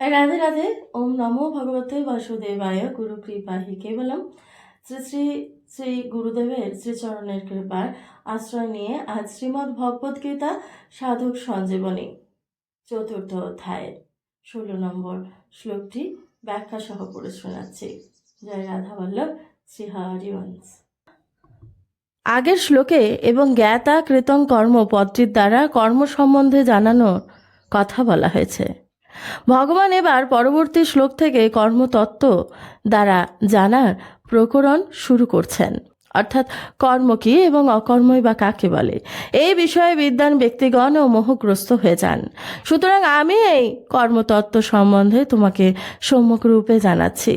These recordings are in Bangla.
রাধে রাধে, ওম নমো ভগবতে বাসুদেবায় গুরু কৃপা হি কেবলম শ্রী শ্রী শ্রী গুরুদেবের শ্রীচরণের কৃপার আশ্রয় নিয়ে আজ শ্রীমদ্ ভগবদ গীতা সাধক সঞ্জীবনী চতুর্থ অধ্যায়ের ষোলো নম্বর শ্লোকটি ব্যাখ্যা সহ পড়ে শোনাচ্ছি। জয় রাধা বল্লভ শ্রী হরিবংশ আগের শ্লোকে এবং জ্ঞাতা কৃতং কর্ম পদটির দ্বারা কর্ম সম্বন্ধে জানানোর কথা বলা হয়েছে। ভগবান এবার পরবর্তী শ্লোক থেকে কর্মতত্ত্ব দ্বারা জানার প্রকরণ শুরু করছেন। অর্থাৎ কর্ম কি এবং অকর্মই বা কাকে বলে? এই বিষয়ে বিদ্যান ব্যক্তিগণ ও মোহগ্রস্ত হয়ে যান। সুতরাং আমি এই কর্মতত্ত্ব সম্বন্ধে তোমাকে সম্যক রূপে জানাচ্ছি।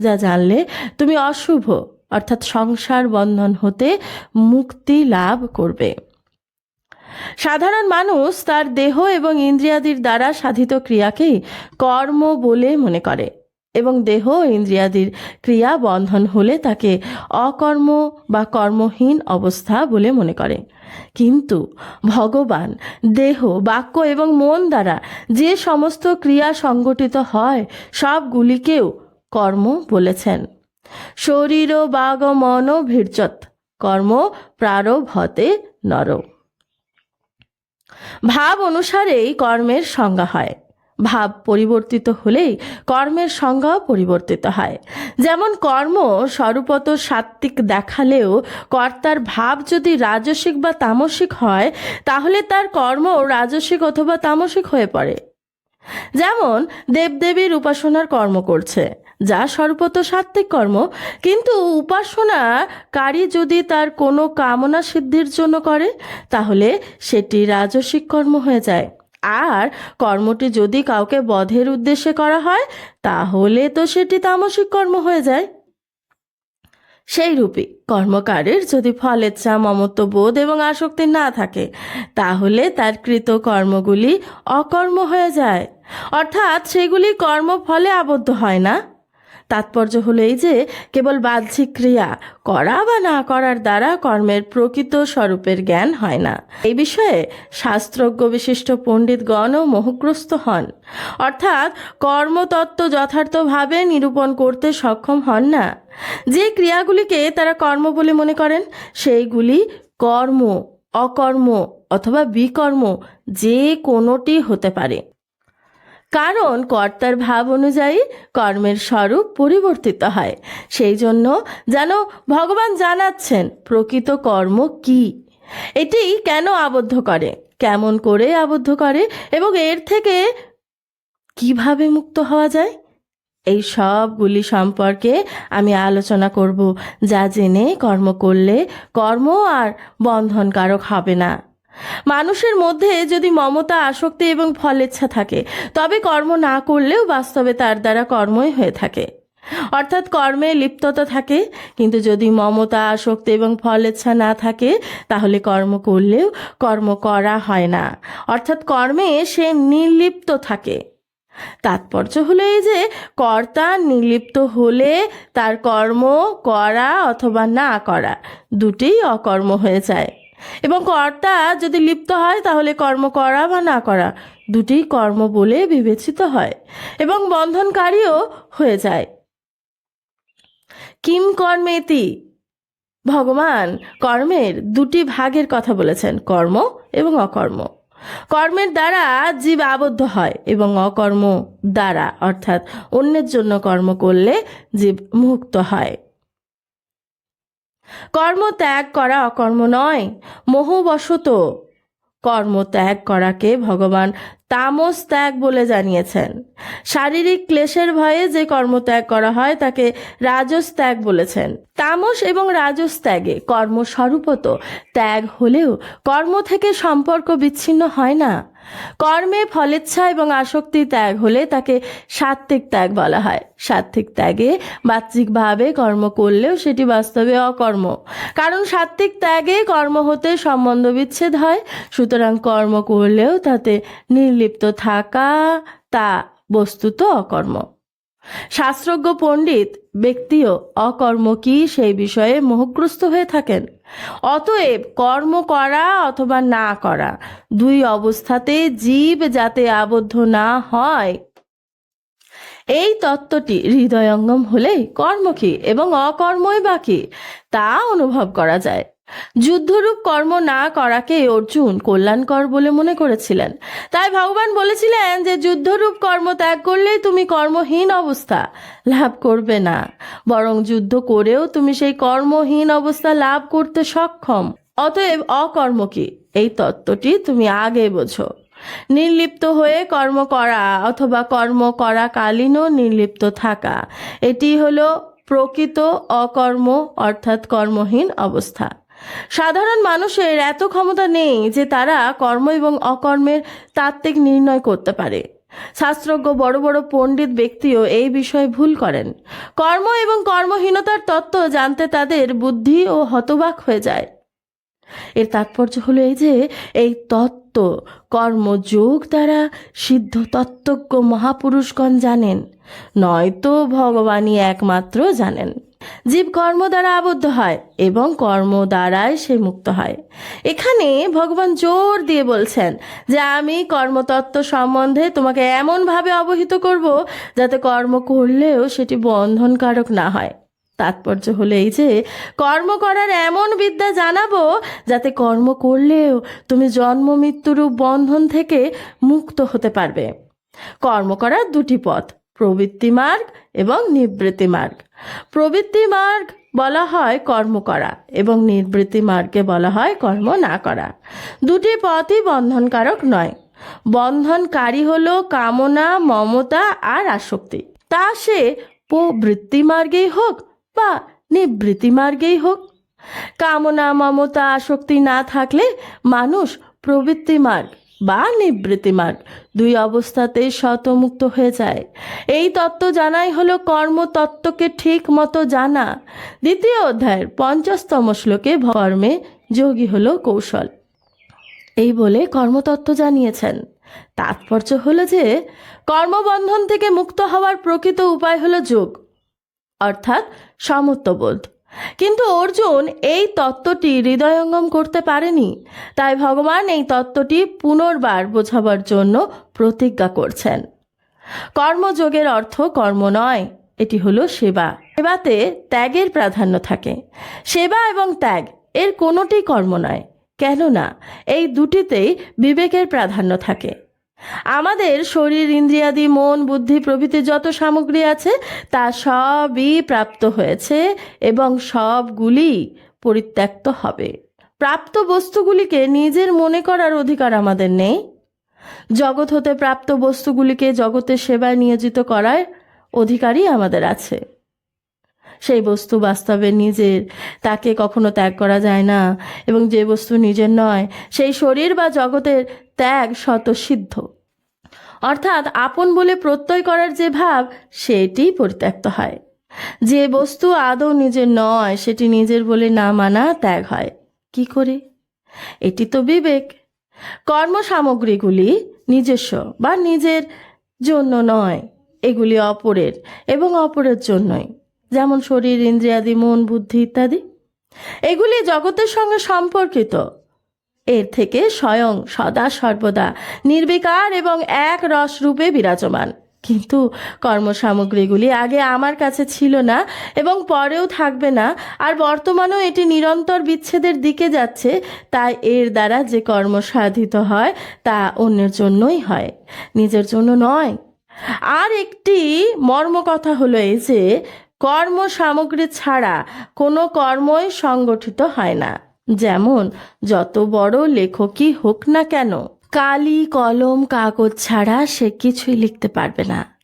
যা জানলে তুমি অশুভ, অর্থাৎ সংসার বন্ধন হতে মুক্তি লাভ করবে। সাধারণ মানুষ তার দেহ এবং ইন্দ্রিয়াদির দ্বারা সাধিত ক্রিয়াকেই কর্ম বলে মনে করে এবং দেহ ইন্দ্রিয়াদির ক্রিয়া বন্ধন হলে তাকে অকর্ম বা কর্মহীন অবস্থা বলে মনে করে। কিন্তু ভগবান দেহ, বাক্য এবং মন দ্বারা যে সমস্ত ক্রিয়া সংগঠিত হয়, সবগুলিকেও কর্ম বলেছেন। শরীর বাগ মন ভীর্যত, কর্ম প্রারভতে নর। ভাব অনুসারেই কর্মের সংজ্ঞা হয়। ভাব পরিবর্তিত হলেই কর্মের সংজ্ঞাও পরিবর্তিত হয়। যেমন কর্ম স্বরূপত সাত্ত্বিক দেখালেও কর্তার ভাব যদি রাজসিক বা তামসিক হয়, তাহলে তার কর্ম রাজসিক অথবা তামসিক হয়ে পড়ে। যেমন দেবদেবীর উপাসনার কর্ম করছে। যা সর্বত সাত্ত্বিক কর্ম। কিন্তু উপাসনাকারী যদি তার কোনো কামনা সিদ্ধির জন্য করে, তাহলে সেটি রাজসিক কর্ম হয়ে যায়। আর কর্মটি যদি কাউকে বধের উদ্দেশ্যে করা হয়, তাহলে তো সেটি তামসিক কর্ম হয়ে যায়। সেই রূপে কর্মকারের যদি ফলেচ্ছা মমত্ব, বোধ এবং আসক্তি না থাকে, তাহলে তার কৃত কর্মগুলি অকর্ম হয়ে যায়। অর্থাৎ সেগুলি কর্মফলে আবদ্ধ হয় না। তাৎপর্য হলো এই যে, কেবল বাহ্যিক ক্রিয়া, করা বা না করার দ্বারা কর্মের প্রকৃত স্বরূপের জ্ঞান হয় না। এই বিষয়ে শাস্ত্রজ্ঞ বিশিষ্ট পণ্ডিতগণও মোহগ্রস্ত হন। অর্থাৎ কর্মতত্ত্ব যথার্থভাবে নিরূপণ করতে সক্ষম হন না। যে ক্রিয়াগুলিকে তারা কর্ম বলে মনে করেন, সেইগুলি কর্ম, অকর্ম অথবা বিকর্ম যে কোনোটি হতে পারে। কারণ কর্তার ভাব অনুযায়ী কর্মের স্বরূপ পরিবর্তিত হয়। সেই জন্য যেন ভগবান জানাচ্ছেন, প্রকৃত কর্ম কি? এটি কেন আবদ্ধ করে? কেমন করে আবদ্ধ করে? এবং এর থেকে কীভাবে মুক্ত হওয়া যায়? এই সবগুলি সম্পর্কে আমি আলোচনা করব। যা জেনে কর্ম করলে কর্ম আর বন্ধনকারক হবে না। মানুষের মধ্যে যদি মমতা, আসক্তি এবং ফলেচ্ছা থাকে, তবে কর্ম না করলেও বাস্তবে তার দ্বারা কর্মই হয়ে থাকে। অর্থাৎ কর্মে লিপ্ততা থাকে, কিন্তু যদি মমতা, আসক্তি এবং ফলেচ্ছা না থাকে, তাহলে কর্ম করলেও কর্ম করা হয় না। অর্থাৎ কর্মে সে নির্লিপ্ত থাকে। তাৎপর্য হলো এই যে, কর্তা নির্লিপ্ত হলে তার কর্ম করা অথবা না করা দুটিই অকর্ম হয়ে যায়। এবং কর্তা যদি লিপ্ত হয়, তাহলে কর্ম করা বা না করা দুটি কর্ম বলে বিবেচিত হয় এবং বন্ধনকারীও হয়ে যায়। কিম কর্মেতি, ভগবান কর্মের দুটি ভাগের কথা বলেছেন, কর্ম এবং অকর্ম। কর্মের দ্বারা জীব আবদ্ধ হয় এবং অকর্ম দ্বারা, অর্থাৎ অন্যের জন্য কর্ম করলে জীব মুক্ত হয়। কর্ম ত্যাগ করা অকর্ম নয়, মোহবশত কর্ম ত্যাগ করাকে ভগবান তামস ত্যাগ বলে জানিয়েছেন। শারীরিক ক্লেশের ভয়ে যে কর্ম ত্যাগ করা হয়, তাকে রাজস ত্যাগ বলেছেন। তামস এবং রাজস ত্যাগে কর্মস্বরূপত ত্যাগ হলেও কর্ম থেকে সম্পর্ক বিচ্ছিন্ন হয় না। কর্মে ফলেচ্ছা এবং আসক্তি ত্যাগ হলে তাকে সাত্ত্বিক ত্যাগ বলা হয়। সাত্ত্বিক ত্যাগে বাহ্যিকভাবে কর্ম করলেও সেটি বাস্তবে অকর্ম। কারণ সাত্ত্বিক ত্যাগে কর্ম হতে সম্বন্ধ বিচ্ছেদ হয়, সুতরাং কর্ম করলেও তাতে নির্লিপ্ত থাকা তা বস্তুত অকর্ম। শাস্ত্রজ্ঞ পণ্ডিত, ব্যক্তিও অকর্ম কি সেই বিষয়ে মোহগ্রস্ত হয়ে থাকেন? অতএব কর্ম করা অথবা না করা দুই অবস্থাতে জীব যাতে আবদ্ধ না হয়। এই তত্ত্বটি হৃদয়ঙ্গম হলেই কর্ম কি এবং অকর্মই বা কি তা অনুভব করা যায়। যুদ্ধরূপ কর্ম না করাকে অর্জুন কল্যাণকর বলে মনে করেছিলেন। তাই ভগবান বলেছিলেন যে, যুদ্ধরূপ কর্ম ত্যাগ করলেই তুমি কর্মহীন অবস্থা লাভ করবে না। বরং যুদ্ধ করেও তুমি সেই কর্মহীন অবস্থা লাভ করতে সক্ষম। অতএব অকর্ম কি? এই তত্ত্বটি তুমি আগে বোঝো। নির্লিপ্ত হয়ে কর্ম করা অথবা কর্ম করাকালীনও নির্লিপ্ত থাকা, এটি হলো প্রকৃত অকর্ম অর্থাৎ কর্মহীন অবস্থা। সাধারণ মানুষের এত ক্ষমতা নেই যে তারা কর্ম এবং অকর্মের তাত্ত্বিক নির্ণয় করতে পারে। শাস্ত্রজ্ঞ বড় বড় পণ্ডিত ব্যক্তিও এই বিষয়ে ভুল করেন। কর্ম এবং কর্মহীনতার তত্ত্ব জানতে তাদের বুদ্ধি ও হতবাক হয়ে যায়। এর তাৎপর্য হলো এই যে, এই তত্ত্ব কর্মযোগ দ্বারা সিদ্ধ তত্ত্বজ্ঞ মহাপুরুষগণ জানেন, নয়তো ভগবানই একমাত্র জানেন। জীব কর্ম দ্বারা আবদ্ধ হয় এবং কর্ম দ্বারাই সে মুক্ত হয়। এখানে ভগবান জোর দিয়ে বলছেন যে, আমি কর্মতত্ত্ব সম্বন্ধে তোমাকে এমনভাবে অবহিত করব যাতে কর্ম করলেও সেটি বন্ধনকারক না হয়। তাৎপর্য হলো এই যে, কর্ম করার এমন বিদ্যা জানাব যাতে কর্ম করলেও তুমি জন্ম মৃত্যুরূপ বন্ধন থেকে মুক্ত হতে পারবে। কর্ম করার দুটি পথ। প্রবৃত্তি মার্গ এবং নিবৃত্তি মার্গ। প্রবৃত্তি মার্গ বলা হয় কর্ম করা এবং নিবৃত্তি মার্গে বলা হয় কর্ম না করা। দুটি পথই বন্ধনকারক নয়। বন্ধনকারী হল কামনা, মমতা আর আসক্তি। তা সে প্রবৃত্তি মার্গেই হোক বা নিবৃত্তি মার্গেই হোক। কামনা, মমতা, আসক্তি না থাকলে মানুষ প্রবৃত্তি মার্গ বা নিবৃত্তি মার্গ দুই অবস্থাতেই শতমুক্ত হয়ে যায়। এই তত্ত্ব জানাই হলো কর্মতত্ত্বকে ঠিক মতো জানা। দ্বিতীয় অধ্যায়ের পঞ্চাশতম শ্লোকে কর্মে যোগী হলো কৌশল। এই বলে কর্মতত্ত্ব জানিয়েছেন। তাৎপর্য হলো যে, কর্মবন্ধন থেকে মুক্ত হওয়ার প্রকৃত উপায় হলো যোগ, অর্থাৎ সমত্ববোধ। কিন্তু অর্জুন এই তত্ত্বটি হৃদয়ঙ্গম করতে পারেনি। তাই ভগবান এই তত্ত্বটি পুনর্বার বোঝাবার জন্য প্রতিজ্ঞা করছেন। কর্মযোগের অর্থ কর্ম নয়, এটি হলো সেবা। সেবাতে ত্যাগের প্রাধান্য থাকে। সেবা এবং ত্যাগ, এর কোনোটি কর্ম নয়। কেননা, এই দুটিতেই বিবেকের প্রাধান্য থাকে। আমাদের শরীর, ইন্দ্রিয়াদি, মন, বুদ্ধি প্রভৃতি যত সামগ্রী আছে, তা সবই প্রাপ্ত হয়েছে এবং সবগুলি পরিত্যক্ত হবে। প্রাপ্ত বস্তুগুলিকে নিজের মনে করার অধিকার আমাদের নেই। জগৎ হতে প্রাপ্ত বস্তুগুলিকে জগতের সেবায় নিয়োজিত করার অধিকারই আমাদের আছে। সেই বস্তু বাস্তবে নিজের, তাকে কখনো ত্যাগ করা যায় না এবং যে বস্তু নিজের নয়, সেই শরীর বা জগতের ত্যাগ স্বতঃসিদ্ধ। অর্থাৎ আপন বলে প্রত্যয় করার যে ভাব সেটি পরিত্যক্ত হয়। যে বস্তু আদৌ নিজের নয়, সেটি নিজের বলে না মানা ত্যাগ হয়। কি করে? এটি তো বিবেক। কর্ম সামগ্রীগুলি নিজস্ব বা নিজের জন্য নয়, এগুলি অপরের এবং অপরের জন্যই। যেমন শরীর, ইন্দ্রিয়াদি, মন, বুদ্ধি ইত্যাদি। এগুলি জগতের সঙ্গে সম্পর্কিত। এর থেকে স্বয়ং সদা সর্বদা নির্বিকার এবং এক রস রূপে বিরাজমান। কিন্তু কর্মসামগ্রীগুলি আগে আমার কাছে ছিল না এবং পরেও থাকবে না, আর বর্তমানেও এটি নিরন্তর বিচ্ছেদের দিকে যাচ্ছে, তাই এর দ্বারা যে কর্ম সাধিত হয়, তা অন্যের জন্যই হয়, নিজের জন্য নয়। আর একটি মর্ম কথা হলো এই যে কর্ম সামগ্রী ছাড়া কোনো কর্মই সংগঠিত হয় না। যেমন, যত বড় লেখকই হোক না কেন, কালি, কলম, কাগজ ছাড়া সে কিছুই লিখতে পারবে না।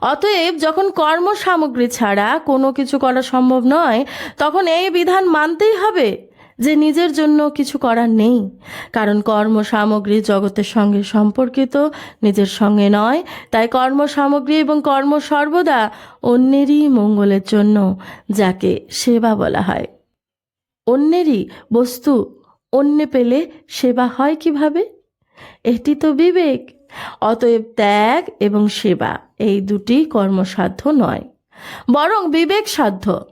অতএব যখন কর্ম সামগ্রী ছাড়া কোনো কিছু করা সম্ভব নয়, তখন এই বিধান মানতেই হবে যে নিজের জন্য কিছু করার নেই। কারণ কর্ম সামগ্রী জগতের সঙ্গে সম্পর্কিত, নিজের সঙ্গে নয়। তাই কর্ম সামগ্রী এবং কর্ম সর্বদা অন্যেরই মঙ্গলের জন্য, যাকে সেবা বলা হয়। অন্যেরই বস্তু, অন্যে পেলে সেবা হয় কীভাবে? এটি তো বিবেক, অতএব ত্যাগ এবং সেবা, এই দুটি কর্মসাধ্য নয়। বরং বিবেক সাধ্য,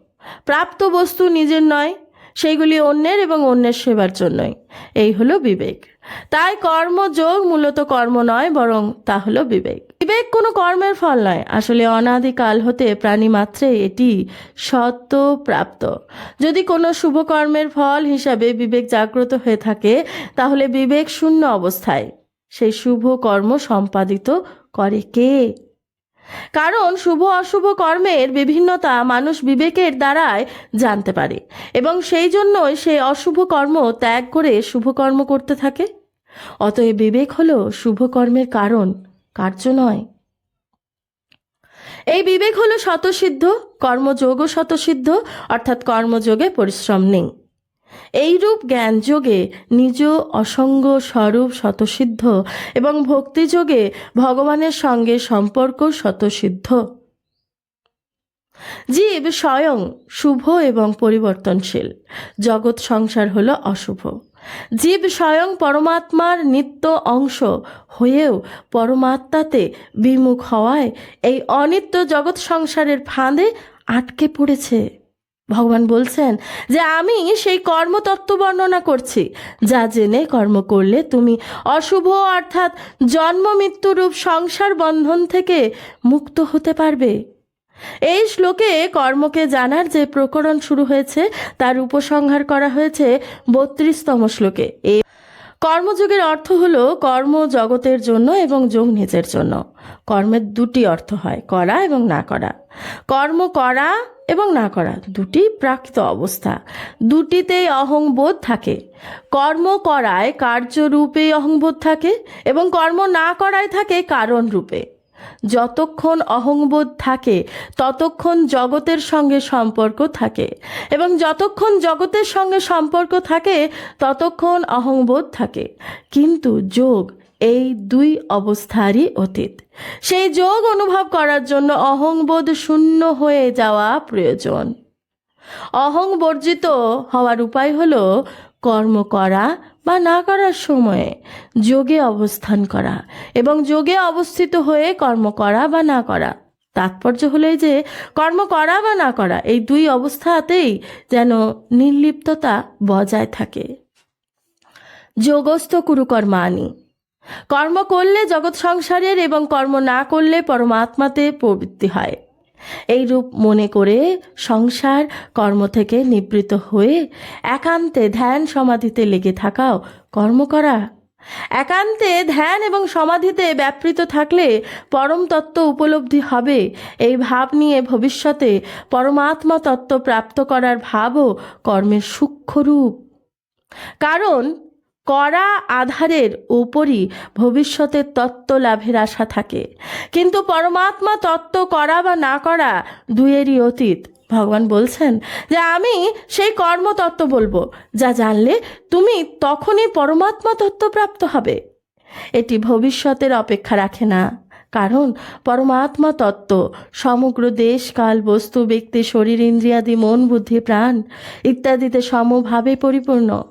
প্রাপ্ত বস্তু নিজের নয়। সেইগুলি অন্যের এবং অন্যের সেবার জন্যই। এই হলো বিবেক। তাই কর্মযোগ মূলত কর্ম নয়, বরং তা হলো বিবেক। বিবেক কোনো কর্মের ফল নয়। আসলে অনাদিকাল হতে প্রাণী মাত্রে এটি সত্য প্রাপ্ত যদি কোনো শুভ কর্মের ফল হিসাবে বিবেক জাগ্রত হয়ে থাকে, তাহলে বিবেক শূন্য অবস্থায়। সেই শুভ কর্ম সম্পাদিত করে কে? কারণ শুভ অশুভ কর্মের বিভিন্নতা মানুষ বিবেকের দ্বারায় জানতে পারে। এবং সেই জন্যই সে অশুভ কর্ম ত্যাগ করে শুভ কর্ম করতে থাকে। অতএব বিবেক হল শুভ কর্মের কারণ, কার্য নয়। এই বিবেক হলো শতসিদ্ধ, কর্মযোগও শতসিদ্ধ, অর্থাৎ কর্মযোগে পরিশ্রম নেই। এইরূপ জ্ঞান যোগে নিজ অসঙ্গ স্বরূপ শতসিদ্ধ এবং ভক্তিযোগে ভগবানের সঙ্গে সম্পর্ক শতসিদ্ধ জীব স্বয়ং শুভ এবং পরিবর্তনশীল। জগৎ সংসার হল অশুভ। জীব স্বয়ং পরমাত্মার নিত্য অংশ হয়েও পরমাত্মাতে বিমুখ হওয়ায় এই অনিত্য জগৎ সংসারের ফাঁদে আটকে পড়েছে। ভগবান বলছেন যে আমি সেই কর্মতত্ত্ব বর্ণনা করছি, যা জেনে কর্ম করলে তুমি অশুভ অর্থাৎ জন্ম মৃত্যুরূপ সংসার বন্ধন থেকে মুক্ত হতে পারবে। এই শ্লোকে কর্মকে জানার যে প্রকরণ শুরু হয়েছে, তার উপসংহার করা হয়েছে বত্রিশতম শ্লোকে। এই কর্মযোগের অর্থ হলো কর্ম জগতের জন্য এবং যোগ নিজের জন্য। কর্মের দুটি অর্থ হয়, করা এবং না করা। কর্ম করা এবং না করা, দুটি প্রাকৃত অবস্থা। দুটিতেই অহংবোধ থাকে। কর্ম করায় কার্যরূপে অহংবোধ থাকে এবং কর্ম না করায় থাকে কারণ রূপে যতক্ষণ অহংবোধ থাকে, ততক্ষণ জগতের সঙ্গে সম্পর্ক থাকে এবং যতক্ষণ জগতের সঙ্গে সম্পর্ক থাকে, ততক্ষণ অহংবোধ থাকে। কিন্তু যোগ এই দুই অবস্থারই অতীত। সেই যোগ অনুভব করার জন্য অহংবোধ শূন্য হয়ে যাওয়া প্রয়োজন। অহং বর্জিত হওয়ার উপায় হলো কর্ম করা বা না করার সময়ে যোগে অবস্থান করা এবং যোগে অবস্থিত হয়ে কর্ম করা বা না করা। তাৎপর্য হলো যে কর্ম করা বা না করা এই দুই অবস্থাতেই যেন নির্লিপ্ততা বজায় থাকে। যোগস্থ কুরুকর্মানি কর্ম করলে জগৎ সংসারের এবং কর্ম না করলে পরমাত্মাতে প্রবৃত্তি হয়। এই রূপ মনে করে সংসার কর্ম থেকে নিবৃত হয়ে একান্তে ধ্যান সমাধিতে লেগে থাকাও কর্ম করা। একান্তে ধ্যান এবং সমাধিতে ব্যাপৃত থাকলে পরম তত্ত্ব উপলব্ধি হবে। এই ভাব নিয়ে ভবিষ্যতে পরমাত্মা তত্ত্ব প্রাপ্ত করার ভাবও কর্মের সূক্ষ্ম রূপ। কারণ করা আধারের উপরই ভবিষ্যতের তত্ত্ব লাভের আশা থাকে। কিন্তু পরমাত্মা তত্ত্ব করা বা না করা দুয়েরই অতীত। ভগবান বলছেন যে, আমি সেই কর্মতত্ত্ব বলব, যা জানলে তুমি তখনই পরমাত্মা তত্ত্ব প্রাপ্ত হবে। এটি ভবিষ্যতের অপেক্ষা রাখে না। কারণ পরমাত্মা তত্ত্ব, সমগ্র দেশ, কাল, বস্তু, ব্যক্তি, শরীর, ইন্দ্রিয়াদি, মন, বুদ্ধি, প্রাণ ইত্যাদিতে সমভাবে পরিপূর্ণ।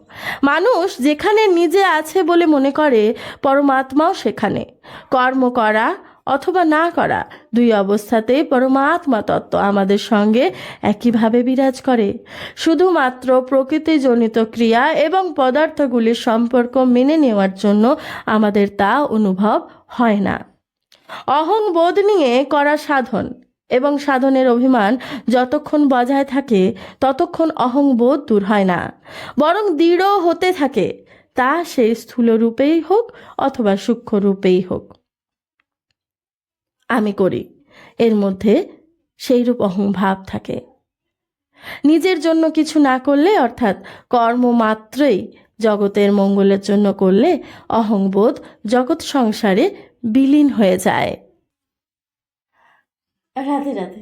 মানুষ যেখানে নিজে আছে বলে মনে করে, পরমাত্মাও সেখানে। কর্ম করা অথবা না করা দুই অবস্থাতেই পরমাত্মা তত্ত্ব আমাদের সঙ্গে একইভাবে বিরাজ করে। শুধুমাত্র প্রকৃতিজনিত ক্রিয়া এবং পদার্থগুলির সম্পর্ক মেনে নেওয়ার জন্য আমাদের তা অনুভব হয় না। অহং বোধ নিয়ে করা সাধন। এবং সাধনের অভিমান যতক্ষণ বজায় থাকে, ততক্ষণ অহং বোধ দূর হয় না। বরং দৃঢ় হতে থাকে, তা সেই স্থূল রূপেই হোক অথবা সূক্ষ্ম রূপেই হোক। আমি করি, এর মধ্যে সেই রূপ অহংভাব থাকে। নিজের জন্য কিছু না করলে, অর্থাৎ কর্ম মাত্রই জগতের মঙ্গলের জন্য করলে, অহংবোধ জগৎ সংসারে বিলীন হয়ে যায়। রাধে রাধে